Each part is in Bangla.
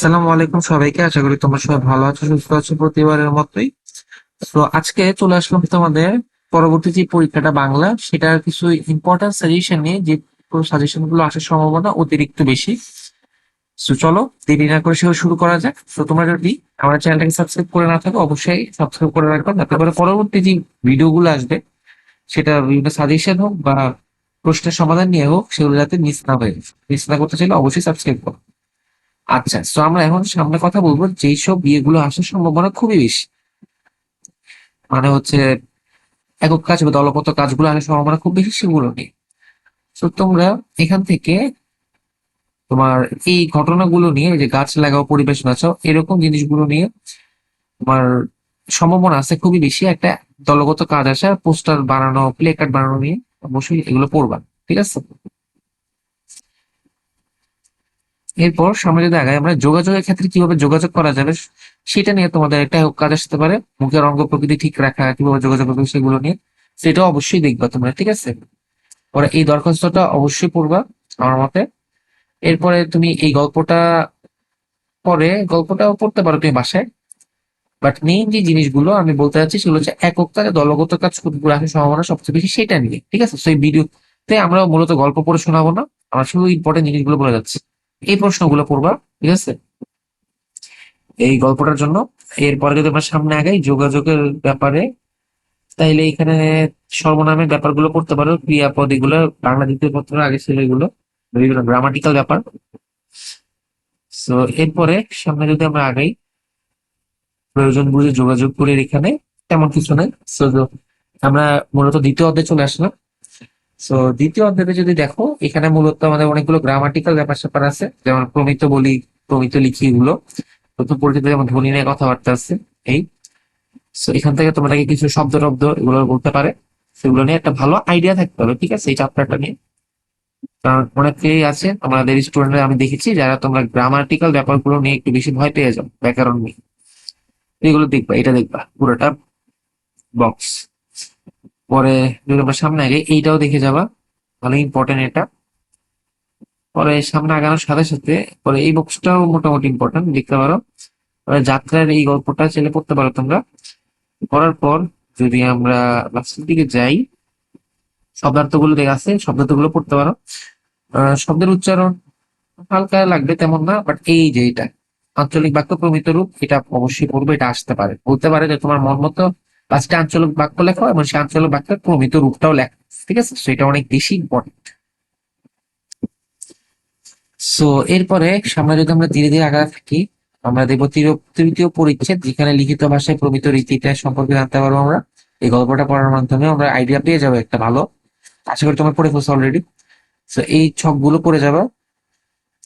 আসসালামু আলাইকুম সবাইকে। আশা করি তোমরা সবাই ভালো আছো, সুস্থ আছো প্রতিবারের মতোই। তো আজকে চলে আসলাম তোমাদের পরবর্তী যে পরীক্ষাটা বাংলা, সেটার কিছু ইম্পর্টেন্ট সাজেশন নিয়ে যে সাজেশনগুলো আসার সম্ভাবনা অতিরিক্ত বেশি। তো চলো দেরি না করে সেও শুরু করা যাক। তো তোমরা যদি আমার চ্যানেলটাকে সাবস্ক্রাইব করে না থাকো, অবশ্যই সাবস্ক্রাইব করে রাখবা যাতে করে পরবর্তী যে ভিডিওগুলো আসবে, সেটা বিভিন্ন সাজেশন হোক বা প্রশ্নের সমাধান নিয়ে হোক, সেগুলো যাতে মিস না হয়ে মিস না করতে চাইলে অবশ্যই সাবস্ক্রাইব করো। আচ্ছা তো আমরা এখন সামনে কথা বলব যেই সব বিয়েগুলো আসার সম্ভাবনা খুবই বেশি। মানে হচ্ছে একক কাজ বা দলগত কাজগুলো আসার সম্ভাবনা খুব বেশি সেগুলো নেই। তো তোমরা এখান থেকে তোমার এই ঘটনাগুলো নিয়ে যে গাছ লাগাও, পরিবেশ বাঁচাও, এরকম জিনিসগুলো নিয়ে তোমার সম্ভাবনা আছে খুবই বেশি। একটা দলগত কাজ আসা পোস্টার বানানো, প্লে কার্ড বানানো নিয়ে অবশ্যই এগুলো পড়বা ঠিক আছে? এরপর সামনে যদি আগায় আমরা যোগাযোগের ক্ষেত্রে কীভাবে যোগাযোগ করা যাবে সেটা নিয়ে তোমাদের একটা কাজ আসতে পারে। মুখের অঙ্গ প্রকৃতি ঠিক রাখা, কীভাবে যোগাযোগ করবে সেগুলো নিয়ে। সেটাও অবশ্যই দেখবা তোমরা, ঠিক আছে? পরে এই দরখাস্তটা অবশ্যই পড়বা আমার মতে। এরপরে তুমি এই গল্পটা পরে, গল্পটাও পড়তে পারো তুমি বাসায়। বাট মেইন যে জিনিসগুলো আমি বলতে চাচ্ছি সেগুলো হচ্ছে একক কাজে দলগত কাজ আসার সম্ভাবনা সবচেয়ে বেশি, সেটা নিয়ে, ঠিক আছে? সেই ভিডিওতে আমরা মূলত গল্প পড়ে শোনাবো না, আমরা শুধু ইম্পর্টেন্ট জিনিসগুলো বলে যাচ্ছি। এই প্রশ্নগুলো পড়বা, ঠিক আছে? এই গল্পটার জন্য। এরপরে যদি আমরা সামনে আগাই, যোগাযোগের ব্যাপারে, তাইলে এখানে সর্বনামের ব্যাপারগুলো পড়তে পারো ক্রিয়াপদ এগুলো বাংলা দ্বিতীয় পত্র আগে ছিল এগুলো, বিভিন্ন গ্রামাটিক্যাল ব্যাপার। তো এরপরে সামনে যদি আমরা আগাই, প্রয়োজন বুঝে যোগাযোগ করে এখানে, তেমন কিছু নাই। তো আমরা মূলত দ্বিতীয় অধ্যায়ে চলে আসলাম। তো দ্বিতীয় অধ্যায়ে যদি দেখো, এখানে মূলত আমাদের অনেকগুলো গ্রামাটিক্যাল ব্যাপার স্যাপার আছে। যেমন প্রমিত বলি, প্রমিত লিখি এগুলো। প্রথম পরিচিত যেমন ধ্বনি নিয়ে কথাবার্তা আছে, এই। সো এখান থেকে তোমাদেরকে কিছু শব্দ টব্দ এগুলো বলতে পারে। সেগুলো নিয়ে একটা ভালো আইডিয়া থাকতে হবে, ঠিক আছে? এই চ্যাপ্টারটা নিয়ে। কারণ অনেকেই আছে, আমাদের স্টুডেন্টরা আমি দেখেছি, যারা তোমরা গ্রামাটিক্যাল ব্যাপারগুলো নিয়ে একটু বেশি ভয় পেয়ে যাও, ব্যাকরণ নিয়ে। এগুলো দেখবা, এটা দেখবা, পুরোটা বক্স পরে সামনে আগে এইটাও দেখে যাবা। ভালো ইম্পর্টেন্ট এটা। পরে সামনে আগানোর সাথে সাথে পরে এই বক্সটাও মোটামুটি ইম্পর্টেন্ট দেখতে পারো। যাত্রার এই গল্পটা ছেলে পড়তে পারো তোমরা। পড়ার পর যদি আমরা লাস্টের দিকে যাই, শব্দার্থগুলো দেখে আছে, শব্দার্থগুলো পড়তে পারো। শব্দের উচ্চারণ হালকা লাগবে তেমন না বাট এই যে এটা, আঞ্চলিক বাক্য প্রমিত রূপ, এটা অবশ্যই পড়বে, এটা আসতে পারে। বলতে পারে যে তোমার মন মতো লাস্টে আঞ্চলিক বাক্য লেখো এবং সেই আঞ্চলিক বাক্যের প্রমিত রূপটাও লেখো, ঠিক আছে? সেটা অনেক বেশি ইম্পর্টেন্ট সো এরপরে সামনে যদি আমরা ধীরে ধীরে আগা থাকি, আমরা তৃতীয়- তৃতীয় পরিচ্ছেদ, যেখানে লিখিত ভাষায় প্রমিত রীতিটা সম্পর্কে জানতে পারব আমরা। এই গল্পটা পড়ার মাধ্যমে আমরা আইডিয়া পেয়ে যাব একটা ভালো। আশা করি তোমার পড়ে ফেলছো অলরেডি তো এই ছকগুলো পড়ে যাবে।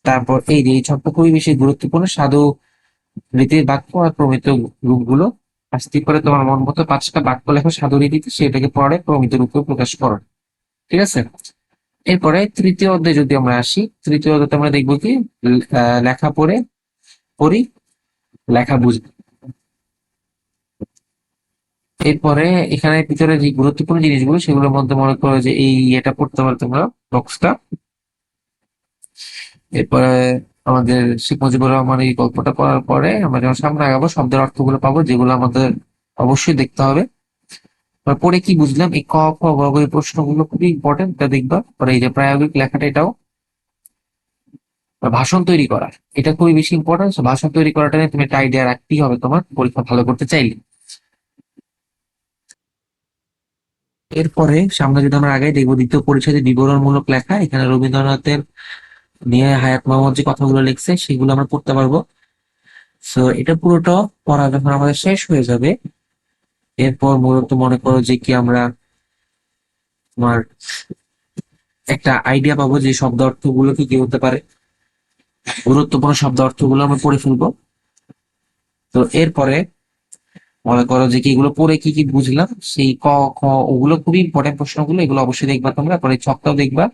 তারপর এই যে এই ছকটা খুবই বেশি গুরুত্বপূর্ণ, সাধু রীতির বাক্য আর প্রমিত রূপগুলো। আস্তে করে তোমার মন মতো পাঁচটা বাক্য লেখো সাধু রীতিতে সেটাকে পড়ে প্রমিত রূপে প্রকাশ করো। ঠিক আছে? এরপরে তৃতীয় অধ্যায় যদি আমরা আসি, তৃতীয় অধ্যায়ে আমরা দেখব কি লেখা পড়ে, পড়ি, লেখা বুঝি এরপরে এখানে ভিতরে যে গুরুত্বপূর্ণ জিনিসগুলো, সেগুলোর মধ্যে মনে করো যে এই এটা পড়তে পারো তোমরা বক্সটা এরপরে আমাদের শেখ মুজিবুর রহমান এই গল্পটা পড়ার পরে আমরা যখন সামনে আগাবো, শব্দের অর্থগুলো পাবো, যেগুলো আমাদের অবশ্যই দেখতে হবে। পরে কি বুঝলাম? এই ক, খ, গ এই প্রশ্নগুলো খুবই ইম্পর্টেন্ট এটা দেখবা। পরে এই যে প্রায়োগিক লেখাটা এটাও। ভাষণ তৈরি করা, এটা খুবই বেশি ইম্পর্টেন্ট ভাষণ তৈরি করাটা নিয়ে তুমি একটা আইডিয়া রাখতেই হবে তোমার, পরীক্ষা ভালো করতে চাইলে। এরপরে সামনে যদি আমরা আগে দেখব দ্বিতীয় পরিচ্ছেদে বিবরণমূলক লেখা, এখানে রবীন্দ্রনাথের নিয়ে হায়াত মোহাম্মদ যে কথাগুলো লিখছে, সেগুলো আমরা পড়তে পারব। তো এটা পুরোটা পড়া যখন আমাদের শেষ হয়ে যাবে, এরপর মূলত মনে করো যে কি আমরা তোমার একটা আইডিয়া পাবো যে শব্দ অর্থগুলো কি কি হতে পারে। গুরুত্বপূর্ণ শব্দ অর্থগুলো আমরা পড়ে ফেলব। তো এরপরে মনে করো যে কি এগুলো পড়ে কি কি বুঝলাম, সেই ক, খ, ওগুলো খুবই ইম্পর্টেন্ট প্রশ্নগুলো, এগুলো অবশ্যই দেখবা তোমরা পরে ছকটাও দেখবা।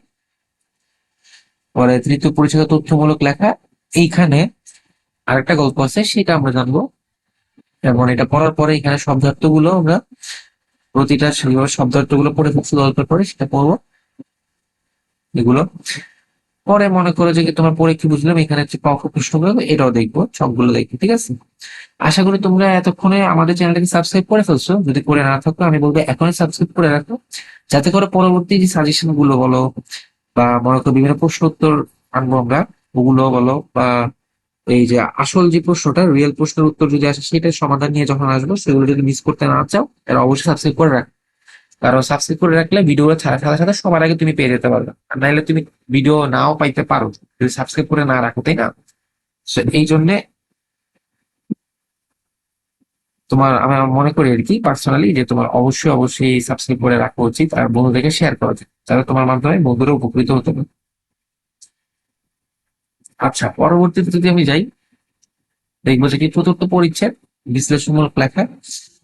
পরে তৃতীয় পরিচয় তথ্যমূলক লেখা। এইখানে আরেকটা গল্প আছে, সেটা আমরা জানব। এবং এটা পড়ার পরে এখানে শব্দার্থগুলো আমরা প্রতিটা সেভাবে শব্দার্থগুলো পড়ে ফেলছি, গল্পের পরে সেটা পড়ব। এগুলো। পরে মনে করো যে তোমার পরে কি বুঝলাম, এখানে হচ্ছে পক্ষ এটাও দেখব, সবগুলো দেখব, ঠিক আছে? আশা করি তোমরা এতক্ষণে আমাদের চ্যানেলটাকে সাবস্ক্রাইব করে ফেলছো। যদি করে না থাকো, আমি বলব এখনই সাবস্ক্রাইব করে রাখো। যাতে করে পরবর্তী যে সাজেশনগুলো বলো বা মনে করো বিভিন্ন প্রশ্ন উত্তর আনব আমরা, ওগুলো বলো বা এই যে আসল যে প্রশ্নটা রিয়েল প্রশ্নের উত্তর যদি আসে, সেটার সমাধান নিয়ে যখন আসব, সেগুলো যদি মিস করতে না চাও, তাহলে অবশ্যই সাবস্ক্রাইব করে রাখ। কারণ সাবস্ক্রাইব করে রাখলে ভিডিওগুলো ছাড়া সাথে সাথে সবার আগে তুমি পেয়ে যেতে পারবে। আর নাহলে তুমি ভিডিও নাও পাইতে পারো, যদি সাবস্ক্রাইব করে না রাখো, তাই না? এই জন্যে তোমার আমি মনে করি আর কি পার্সোনালি যে তোমার অবশ্যই অবশ্যই সাবস্ক্রাইব করে রাখা উচিত আর বন্ধুদেরকে শেয়ার করা উচিত তাহলে তোমার মাধ্যমে বন্ধুরা উপকৃত হতে পারে। আচ্ছা পরবর্তীতে যদি আমি যাই, দেখব যে কি চতুর্থ পরিচ্ছেদ, বিশ্লেষণমূলক লেখা।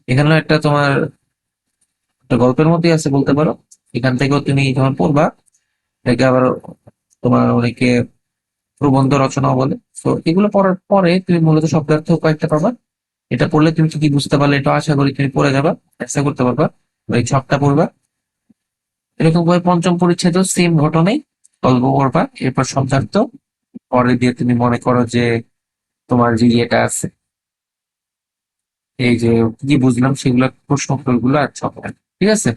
এখানে একটা তোমার একটা গল্পের মধ্যে আছে বলতে পারো। এখান থেকেও তুমি যখন পড়বা এটাকে আবার তোমার অনেকে প্রবন্ধ রচনা বলে। তো এগুলো পড়ার পরে তুমি মূলত শব্দার্থ কয়েকটা পাবা। এটা পড়লে তুমি কি বুঝতে পারলে? এটা আশা করি তুমি পড়ে যাবা চেষ্টা করতে পারবা এই ছকটা পড়বা। এরকম ভাবে পঞ্চম পরিচ্ছেদও সেম ঘটনাই গল্প করবা এরপর শব্দার্থ পরে দিয়ে তুমি মনে করো যে তোমার যে ইয়েটা আছে, এই যে কি বুঝলাম সেগুলো প্রশ্ন উত্তরগুলো আর ছকটা, ঠিক আছে?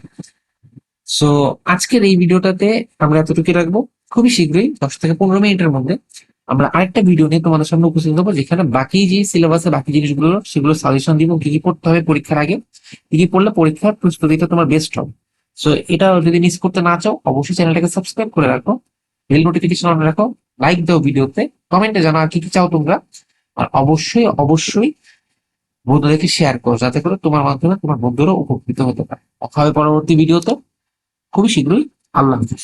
সো আজকের এই ভিডিওটাতে আমরা এতটুকু রাখব। খুবই শীঘ্রই, দশ থেকে পনেরো মিনিটের মধ্যে আমরা আরেকটা ভিডিও নিয়ে তোমাদের সামনে উপস্থিত হব, যেখানে বাকি যে সিলেবাসে বাকি জিনিসগুলো, সেগুলো সাজেশন দিব, কি কি পড়তে হবে পরীক্ষার আগে। কি কি পড়লে পরীক্ষার প্রস্তুতিটা তোমার বেস্ট হবে। সো এটা যদি মিস করতে না চাও, অবশ্যই চ্যানেলটাকে সাবস্ক্রাইব করে রাখো বেল নোটিফিকেশন অন রাখো লাইক দাও ভিডিওতে কমেন্টে জানাও কি কি চাও তোমরা। আর অবশ্যই অবশ্যই বন্ধুদেরকে শেয়ার করো, যাতে করে তোমার মাধ্যমে তোমার বন্ধুরা উপকৃত হতে পারে। কথা হবে পরবর্তী ভিডিওতে খুবই শীঘ্রই, আল্লাহ হাফিজ।